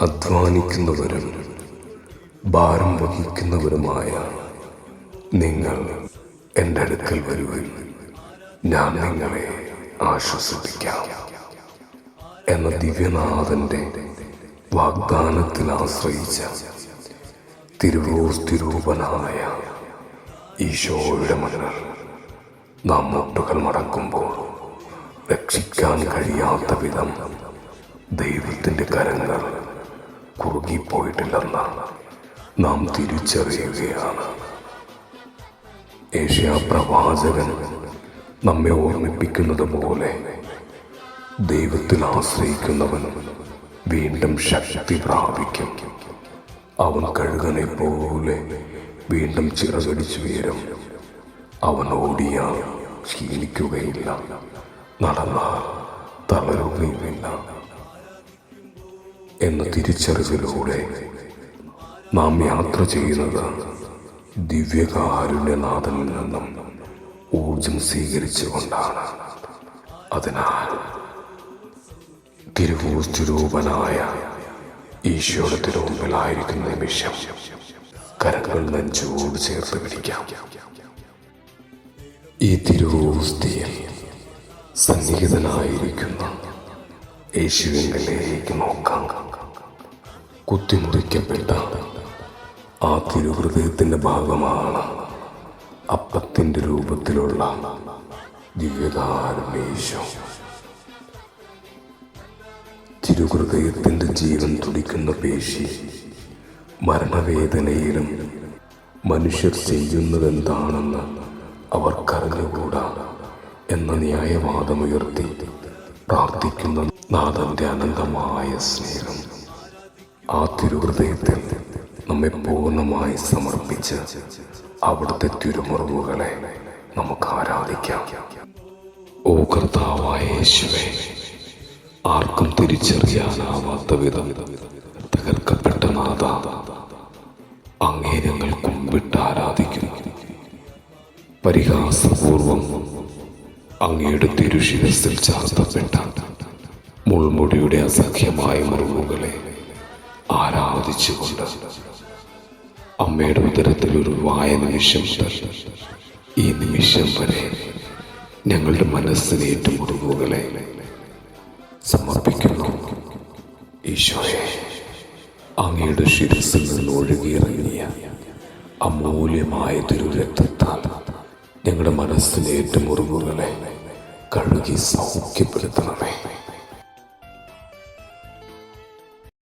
അധ്വാനിക്കുന്നവരും ഭാരം വഹിക്കുന്നവരുമായ നിങ്ങൾ എന്റെ അടുക്കൽ വരുവിൻ. ഞാൻ നിങ്ങളെ ആശ്വസിപ്പിക്കാം എന്ന ദിവ്യനാഥന്റെ വാഗ്ദാനത്തിൽ ആശ്രയിച്ച തിരുവോസ്തിരൂപനായ ഈശോയുടെ മണ്ണിൽ നാം മുട്ടുകൾ മടക്കുമ്പോൾ രക്ഷിക്കാൻ കഴിയാത്ത വിധം ദൈവത്തിന്റെ കരങ്ങൾ കുറുകിപ്പോയിട്ടില്ലെന്ന് നാം തിരിച്ചറിയുകയാണ്. ഏഷ്യ പ്രവാചകൻ നമ്മെ ഓർമ്മിപ്പിക്കുന്നത് പോലെ ദൈവത്തിൽ ആശ്രയിക്കുന്നവൻ വീണ്ടും ശക്തി പ്രാപിക്കും. അവൻ കഴുകനെ പോലെ വീണ്ടും ചിറകടിച്ചു ഉയരും. അവൻ ഓടിയാൽ ശീലിക്കുകയില്ല. നടന്നാൽ തളരുകയുമില്ല. എന്ന തിരിച്ചറിവിലൂടെ നാം യാത്ര ചെയ്യുന്നത് ദിവ്യകാരുണ്യനാഥനിൽ നിന്നും ഊർജം സ്വീകരിച്ചുകൊണ്ടാണ്. അതിനാൽ തിരുവൂസ്തുരൂപനായ ഈശോയുടെ തിരുമുമ്പിലായിരിക്കുന്ന നിമിഷം കരങ്ങൾ നെഞ്ചോട് ചേർത്ത് പിടിക്കാം. ഈ തിരുവൂസ്തിയിൽ സന്നിഹിതനായിരിക്കുന്ന യേശുവിലേക്ക് നോക്കാം. കുത്തിമുറിക്കപ്പെട്ട ആ തിരുഹൃദയത്തിന്റെ ഭാഗമാണ് അപ്പത്തിന്റെ രൂപത്തിലുള്ള ദിവ്യകാരുണ്യേശോ തിരുഹൃദയത്തിന്റെ ജീവൻ തുടിക്കുന്ന പേശി മരണവേദനയിലും മനുഷ്യർ ചെയ്യുന്നതെന്താണെന്ന് അവർക്കറിഞ്ഞുകൂടാ എന്ന ന്യായവാദമുയർത്തി പ്രാർത്ഥിക്കുന്ന നാഥന്റെ അനന്തമായ സ്നേഹം. ആ തിരുഹൃദയത്തിൽ നമ്മെ പൂർണമായി സമർപ്പിച്ച് അവിടുത്തെ തിരുമുറവുകളെ നമുക്ക് ആരാധിക്കാം. ഓ കർത്താവായ യേശുവേ ആർക്കും തിരിച്ചറിയാനാവാത്ത വിധം തകർക്കപ്പെട്ട നാഥ അങ്ങേ ഞങ്ങൾ കുമ്പിട്ട് ആരാധിക്കുന്നു പരിഹാസപൂർവം അങ്ങയുടെ തിരുശിരസിൽ ചാർത്തപ്പെട്ട മുൾമുടിയുടെ അസഖ്യമായ മുറിവുകളെ ആരാധിച്ചുകൊണ്ട് അമ്മയുടെ ഉദരത്തിലൊരു വായ നിമിഷം ഈ നിമിഷം വരെ ഞങ്ങളുടെ മനസ്സിനേറ്റ മുറിവുകളെ സമർപ്പിക്കുന്നു. ഈശോയെ അങ്ങയുടെ ശിരസിൽ നിന്ന് ഒഴുകിയിറങ്ങിയ അമൂല്യമായ തിരുരക്തത്താൽ ഞങ്ങളുടെ മനസ്സിനേറ്റ മുറിവുകളെ കഴുകി സൗഖ്യപ്പെടുത്തണമേ.